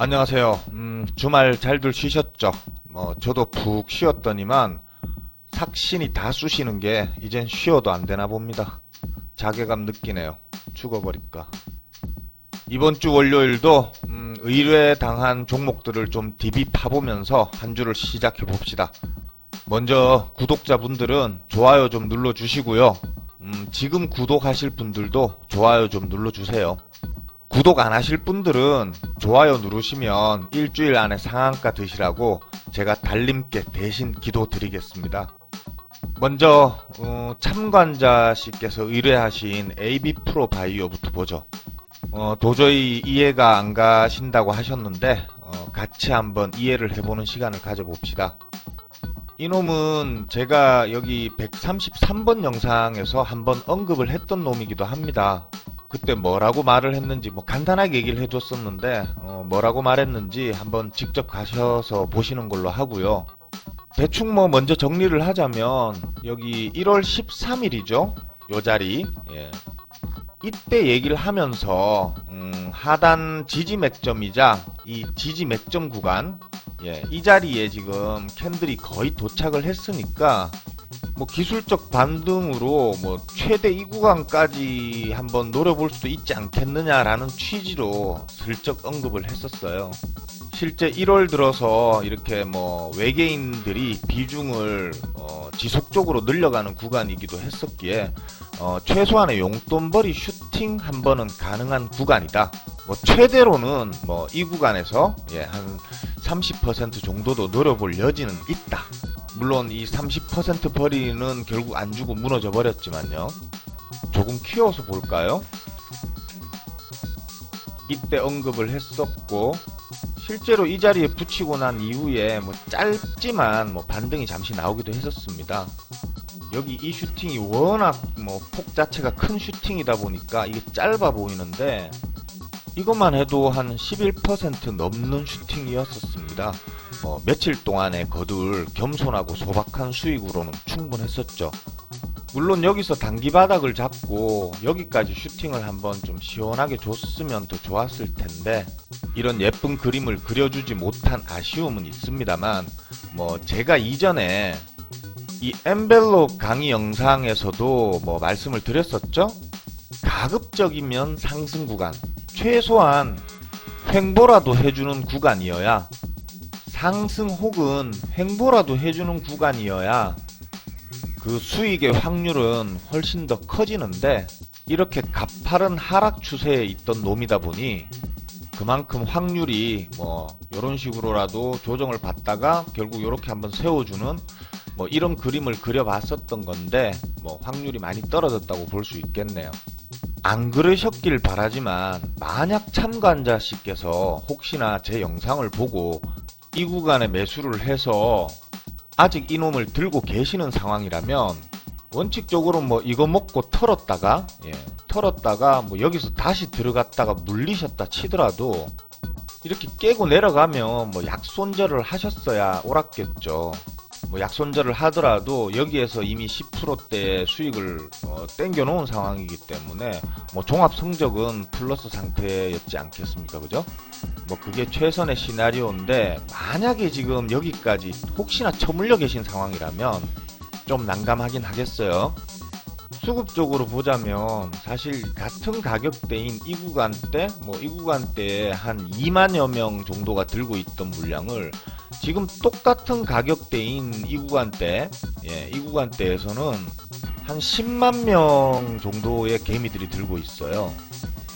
안녕하세요. 음, 주말 잘들 쉬셨죠? 뭐, 저도 푹 쉬었더니만, 삭신이 다 쑤시는 게, 이젠 쉬어도 안 되나 봅니다. 자괴감 느끼네요. 죽어버릴까. 이번 주 월요일도, 음, 의뢰 당한 종목들을 좀 디비 파보면서 한 주를 시작해 봅시다. 먼저, 구독자분들은 좋아요 좀 눌러주시고요. 음, 지금 구독하실 분들도 좋아요 좀 눌러주세요. 구독 안 하실 분들은 좋아요 누르시면 일주일 안에 상한가 드시라고 제가 달님께 대신 기도 드리겠습니다. 먼저 어, 참관자 씨께서 의뢰하신 AB 프로 바이오부터 보죠. 어, 도저히 이해가 안 가신다고 하셨는데 어, 같이 한번 이해를 해보는 시간을 가져봅시다. 이놈은 제가 여기 133번 영상에서 한번 언급을 했던 놈이기도 합니다. 그때 뭐라고 말을 했는지 뭐 간단하게 얘기를 해줬었는데 어, 뭐라고 말했는지 한번 직접 가셔서 보시는 걸로 하고요. 대충 뭐 먼저 정리를 하자면 여기 1월 13일이죠. 요 자리. 예. 이때 얘기를 하면서 음, 하단 지지 맥점이자 이 지지 맥점 구간 예, 이 자리에 지금 캔들이 거의 도착을 했으니까 뭐 기술적 반등으로 뭐 최대 이 구간까지 한번 노려볼 수도 있지 않겠느냐라는 취지로 슬쩍 언급을 했었어요. 실제 1월 들어서 이렇게 뭐 외계인들이 비중을 어 지속적으로 늘려가는 구간이기도 했었기에 어 최소한의 용돈벌이 슈팅 한 번은 가능한 구간이다. 뭐 최대로는 뭐 이 구간에서 예 한 30% 정도도 노려볼 여지는 있다. 물론 이 30% 벌이는 결국 안 주고 무너져 버렸지만요. 조금 키워서 볼까요? 이때 언급을 했었고 실제로 이 자리에 붙이고 난 이후에 뭐 짧지만 뭐 반등이 잠시 나오기도 했었습니다. 여기 이 슈팅이 워낙 뭐 폭 자체가 큰 슈팅이다 보니까 이게 짧아 보이는데 이것만 해도 한 11% 넘는 슈팅이었었습니다. 뭐 며칠 동안에 거둘 겸손하고 소박한 수익으로는 충분했었죠. 물론 여기서 단기 바닥을 잡고 여기까지 슈팅을 한번 좀 시원하게 줬으면 더 좋았을 텐데 이런 예쁜 그림을 그려주지 못한 아쉬움은 있습니다만 뭐 제가 이전에 이 엠벨로 강의 영상에서도 뭐 말씀을 드렸었죠. 가급적이면 상승 구간 최소한 횡보라도 해주는 구간이어야 상승 혹은 횡보라도 해주는 구간이어야 그 수익의 확률은 훨씬 더 커지는데 이렇게 가파른 하락 추세에 있던 놈이다 보니 그만큼 확률이 뭐 이런 식으로라도 조정을 받다가 결국 이렇게 한번 세워주는 뭐 이런 그림을 그려봤었던 건데 뭐 확률이 많이 떨어졌다고 볼 수 있겠네요. 안 그러셨길 바라지만 만약 참관자씨께서 혹시나 제 영상을 보고 이 구간에 매수를 해서 아직 이놈을 들고 계시는 상황이라면 원칙적으로 뭐 이거 먹고 털었다가 예, 털었다가 뭐 여기서 다시 들어갔다가 물리셨다 치더라도 이렇게 깨고 내려가면 뭐 약손절을 하셨어야 옳았겠죠. 뭐 약손절을 하더라도 여기에서 이미 10%대 수익을 어, 땡겨 놓은 상황이기 때문에 뭐 종합 성적은 플러스 상태였지 않겠습니까 그죠? 뭐 그게 최선의 시나리오인데 만약에 지금 여기까지 혹시나 처물려 계신 상황이라면 좀 난감하긴 하겠어요. 수급적으로 보자면 사실 같은 가격대인 이 구간대 뭐이 구간대에 한 2만여 명 정도가 들고 있던 물량을 지금 똑같은 가격대인 이 구간대 예, 이 구간대에서는 한 10만 명 정도의 개미들이 들고 있어요.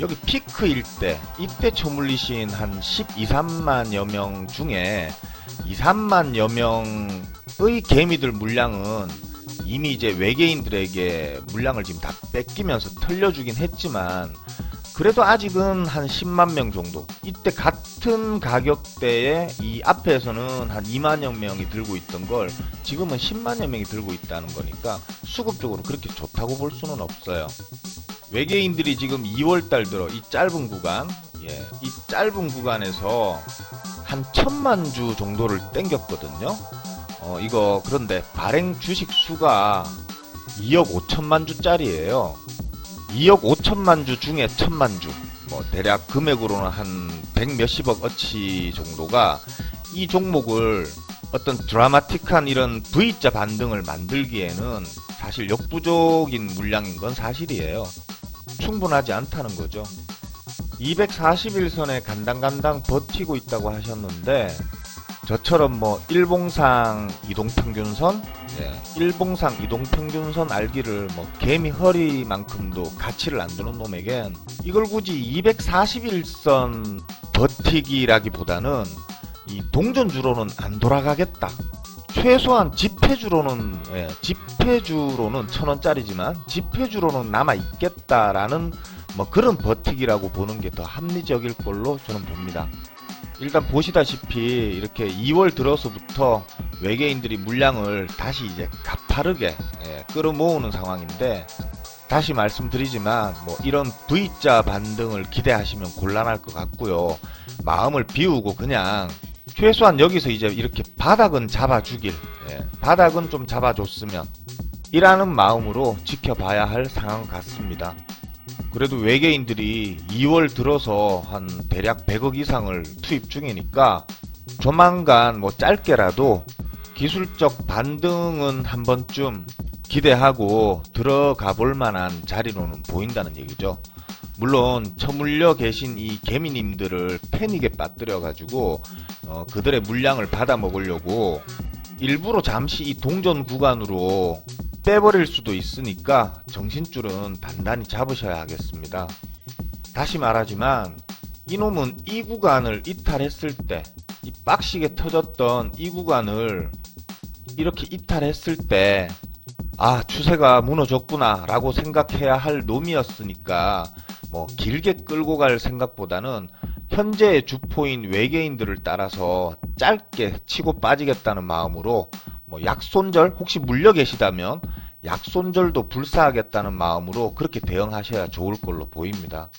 여기 피크일 때 이때 처물리신 한 12, 3만여 명 중에 2, 3만여 명의 개미들 물량은 이미 이제 외계인들에게 물량을 지금 다 뺏기면서 털려주긴 했지만 그래도 아직은 한 10만 명 정도 이때 같은 가격대에 이 앞에서는 한 2만여 명이 들고 있던 걸 지금은 10만여 명이 들고 있다는 거니까 수급적으로 그렇게 좋다고 볼 수는 없어요. 외계인들이 지금 2월 달 들어 이 짧은 구간, 예, 이 짧은 구간에서 한 천만 주 정도를 땡겼거든요. 어, 이거 그런데 발행 주식 수가 2억 5천만 주짜리예요. 2억 5천만 주 중에 천만 주. 뭐 대략 금액으로는 한 100 몇십억 어치 정도가 이 종목을 어떤 드라마틱한 이런 V자 반등을 만들기에는 사실 역부족인 물량인 건 사실이에요. 충분하지 않다는 거죠. 241선에 간당간당 버티고 있다고 하셨는데 저처럼 뭐 일봉상 이동평균선, 예, 일봉상 이동평균선 알기를 뭐 개미 허리만큼도 가치를 안 두는 놈에겐 이걸 굳이 241선 버티기라기보다는 이 동전주로는 안 돌아가겠다. 최소한 지폐주로는 예, 지폐주로는 천 원짜리지만 지폐주로는 남아 있겠다라는 뭐 그런 버티기라고 보는 게 더 합리적일 걸로 저는 봅니다. 일단 보시다시피 이렇게 2월 들어서부터 외계인들이 물량을 다시 이제 가파르게 예, 끌어모으는 상황인데 다시 말씀드리지만 뭐 이런 V자 반등을 기대하시면 곤란할 것 같고요. 마음을 비우고 그냥 최소한 여기서 이제 이렇게 바닥은 잡아주길 예, 바닥은 좀 잡아줬으면 이라는 마음으로 지켜봐야 할 상황 같습니다. 그래도 외계인들이 2월 들어서 한 대략 100억 이상을 투입 중이니까 조만간 뭐 짧게라도 기술적 반등은 한 번쯤 기대하고 들어가 볼 만한 자리로는 보인다는 얘기죠. 물론 처물려 계신 이 개미님들을 패닉에 빠뜨려 가지고 어, 그들의 물량을 받아 먹으려고 일부러 잠시 이 동전 구간으로 빼버릴 수도 있으니까 정신줄은 단단히 잡으셔야 하겠습니다. 다시 말하지만 이놈은 이 구간을 이탈했을 때, 이 빡시게 터졌던 이 구간을 이렇게 이탈했을 때, 아, 추세가 무너졌구나, 라고 생각해야 할 놈이었으니까, 뭐, 길게 끌고 갈 생각보다는 현재의 주포인 외계인들을 따라서 짧게 치고 빠지겠다는 마음으로 뭐 약손절 혹시 물려 계시다면 약손절도 불사하겠다는 마음으로 그렇게 대응하셔야 좋을 걸로 보입니다.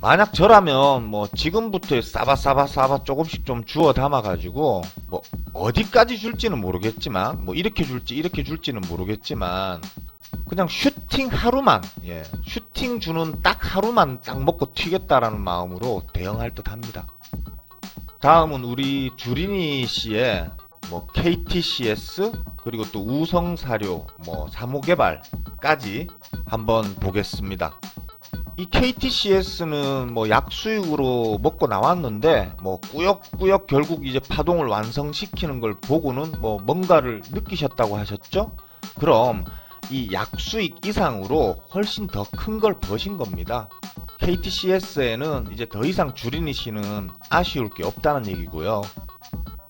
만약 저라면 뭐 지금부터 싸바 싸바 싸바 조금씩 좀 주워 담아 가지고 뭐 어디까지 줄지는 모르겠지만 뭐 이렇게 줄지 이렇게 줄지는 모르겠지만 그냥 슈팅 하루만 예 슈팅 주는 딱 하루만 딱 먹고 튀겠다라는 마음으로 대응할 듯 합니다. 다음은 우리 주린이 씨의 뭐 KTCS 그리고 또 우성사료 뭐 사모개발까지 한번 보겠습니다. 이 KTCS는 뭐 약수육으로 먹고 나왔는데 뭐 꾸역꾸역 결국 이제 파동을 완성시키는 걸 보고는 뭐 뭔가를 느끼셨다고 하셨죠? 그럼 이 약수익 이상으로 훨씬 더 큰 걸 버신 겁니다. KTCS에는 이제 더 이상 씨는 아쉬울 게 없다는 얘기고요.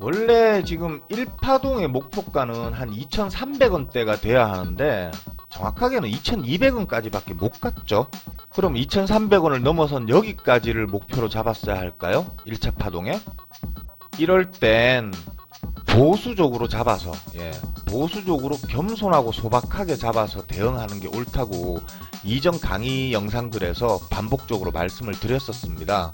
원래 지금 1파동의 목표가는 한 2,300원대가 돼야 하는데 정확하게는 2,200원까지밖에 못 갔죠. 그럼 2,300원을 넘어선 여기까지를 목표로 잡았어야 할까요? 1차 파동에? 이럴 땐 보수적으로 잡아서 예, 보수적으로 겸손하고 소박하게 잡아서 대응하는 게 옳다고 이전 강의 영상들에서 반복적으로 말씀을 드렸었습니다.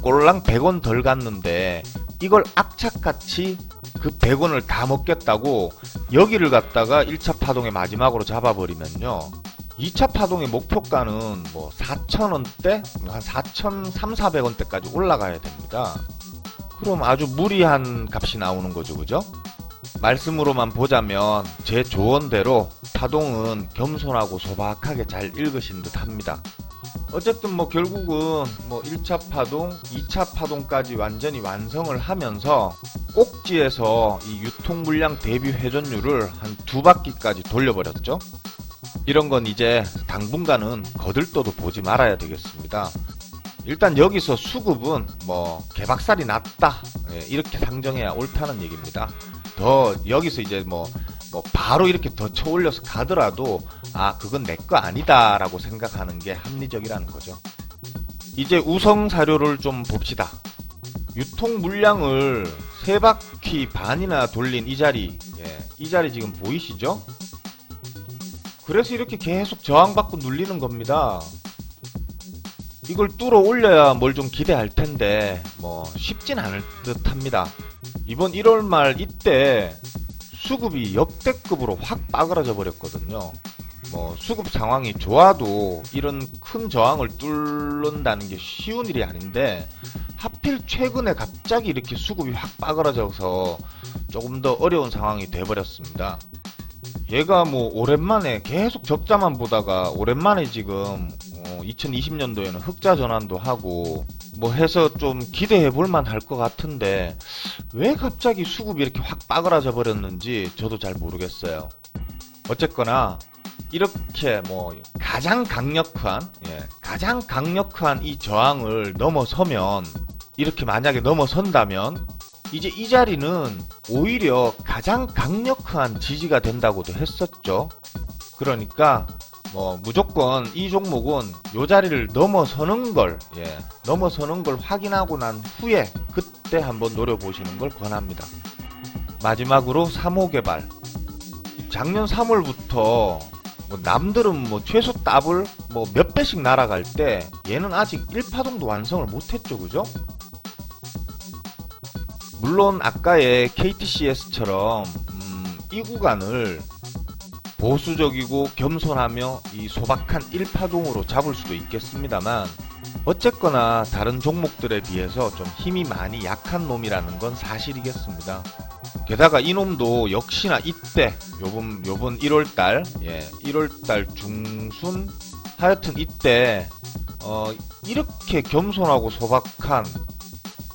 꼴랑 100원 덜 갔는데 이걸 악착같이 그 100원을 다 먹겠다고 여기를 갖다가 1차 파동의 마지막으로 잡아버리면요. 2차 파동의 목표가는 뭐 4,000원대, 한 4,300, 400원대까지 올라가야 됩니다. 그럼 아주 무리한 값이 나오는 거죠, 그죠? 말씀으로만 보자면 제 조언대로 파동은 겸손하고 소박하게 잘 읽으신 듯 합니다. 어쨌든 뭐 결국은 뭐 1차 파동, 2차 파동까지 완전히 완성을 하면서 꼭지에서 이 유통 물량 대비 회전율을 한 두 바퀴까지 돌려버렸죠. 이런 건 이제 당분간은 거들떠도 보지 말아야 되겠습니다. 일단 여기서 수급은 뭐 개박살이 났다 예, 이렇게 상정해야 옳다는 얘기입니다. 더 여기서 이제 뭐, 뭐 바로 이렇게 더 쳐올려서 가더라도 아 그건 내 거 아니다라고 생각하는 게 합리적이라는 거죠. 이제 우성 사료를 좀 봅시다. 유통 물량을 세 바퀴 반이나 돌린 이 자리, 예, 이 자리 지금 보이시죠? 그래서 이렇게 계속 저항받고 눌리는 겁니다. 이걸 뚫어 올려야 뭘 좀 기대할 텐데 뭐 쉽진 않을 듯 합니다. 이번 1월 말 이때 수급이 역대급으로 확 빠그라져 버렸거든요. 뭐 수급 상황이 좋아도 이런 큰 저항을 뚫는다는 게 쉬운 일이 아닌데 하필 최근에 갑자기 이렇게 수급이 확 빠그라져서 조금 더 어려운 상황이 돼버렸습니다. 얘가 뭐 오랜만에 계속 적자만 보다가 오랜만에 지금 2020년도에는 흑자 전환도 하고 뭐 해서 좀 기대해 볼만 할 것 같은데 왜 갑자기 수급이 이렇게 확 빠그라져 버렸는지 저도 잘 모르겠어요. 어쨌거나 이렇게 뭐 가장 강력한 예, 가장 강력한 이 저항을 넘어서면 이렇게 만약에 넘어선다면 이제 이 자리는 오히려 가장 강력한 지지가 된다고도 했었죠. 그러니까 뭐 무조건 이 종목은 요 자리를 넘어서는 걸 예, 넘어서는 걸 확인하고 난 후에 그때 한번 노려보시는 걸 권합니다. 마지막으로 3호 개발. 작년 3월부터 뭐 남들은 뭐 최소 더블 뭐몇 배씩 날아갈 때 얘는 아직 1파동도 완성을 못했죠, 그죠? 물론 아까의 KTCS처럼 음, 이 구간을 보수적이고 겸손하며 이 소박한 1파동으로 잡을 수도 있겠습니다만 어쨌거나 다른 종목들에 비해서 좀 힘이 많이 약한 놈이라는 건 사실이겠습니다. 게다가 이놈도 역시나 이때 요번 요번 1월달 예 1월달 중순 하여튼 이때 어 이렇게 겸손하고 소박한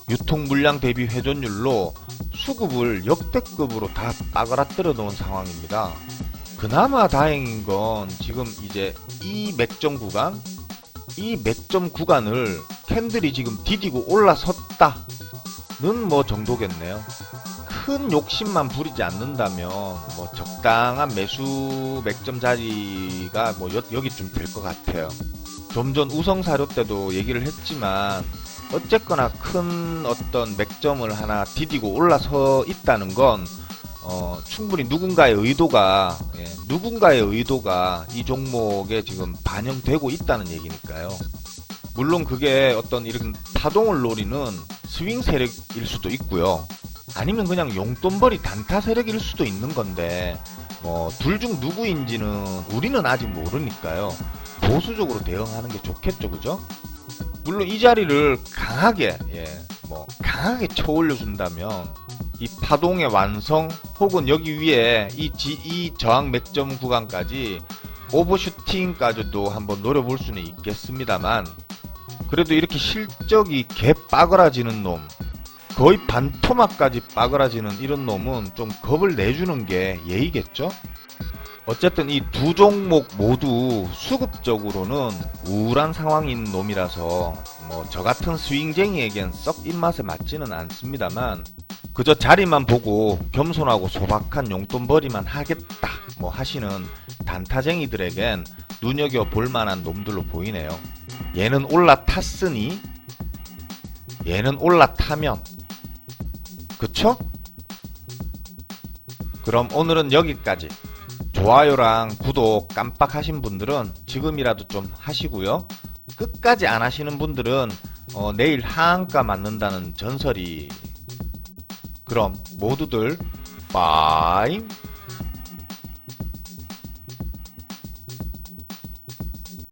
유통 물량 대비 회전율로 수급을 역대급으로 다 빠그라뜨려 놓은 상황입니다. 그나마 다행인 건 지금 이제 이 맥점 구간 이 맥점 구간을 캔들이 지금 디디고 올라섰다는 뭐 정도겠네요. 큰 욕심만 부리지 않는다면 뭐 적당한 매수 맥점 자리가 뭐 여, 여기쯤 될 것 같아요. 좀 전 우성 사료 때도 얘기를 했지만 어쨌거나 큰 어떤 맥점을 하나 디디고 올라서 있다는 건 어, 충분히 누군가의 의도가 예, 누군가의 의도가 이 종목에 지금 반영되고 있다는 얘기니까요. 물론 그게 어떤 이런 파동을 노리는 스윙 세력일 수도 있고요. 아니면 그냥 용돈벌이 단타 세력일 수도 있는 건데 뭐 둘 중 누구인지는 우리는 아직 모르니까요. 보수적으로 대응하는 게 좋겠죠, 그죠? 물론 이 자리를 강하게 예, 뭐 강하게 쳐올려 준다면 이 파동의 완성 혹은 여기 위에 이, 지, 이 저항 맥점 구간까지 오버슈팅까지도 한번 노려볼 수는 있겠습니다만 그래도 이렇게 실적이 개 빠그라지는 놈 거의 반토막까지 빠그라지는 이런 놈은 좀 겁을 내주는 게 예의겠죠? 어쨌든 이 두 종목 모두 수급적으로는 우울한 상황인 놈이라서 뭐 저 같은 스윙쟁이에겐 썩 입맛에 맞지는 않습니다만 그저 자리만 보고 겸손하고 소박한 용돈벌이만 하겠다 뭐 하시는 단타쟁이들에겐 눈여겨 볼 만한 놈들로 보이네요. 얘는 올라탔으니 얘는 올라타면 그쵸? 그럼 오늘은 여기까지. 좋아요랑 구독 깜빡하신 분들은 지금이라도 좀 하시고요. 끝까지 안 하시는 분들은 어, 내일 하한가 맞는다는 전설이 그럼 모두들 빠이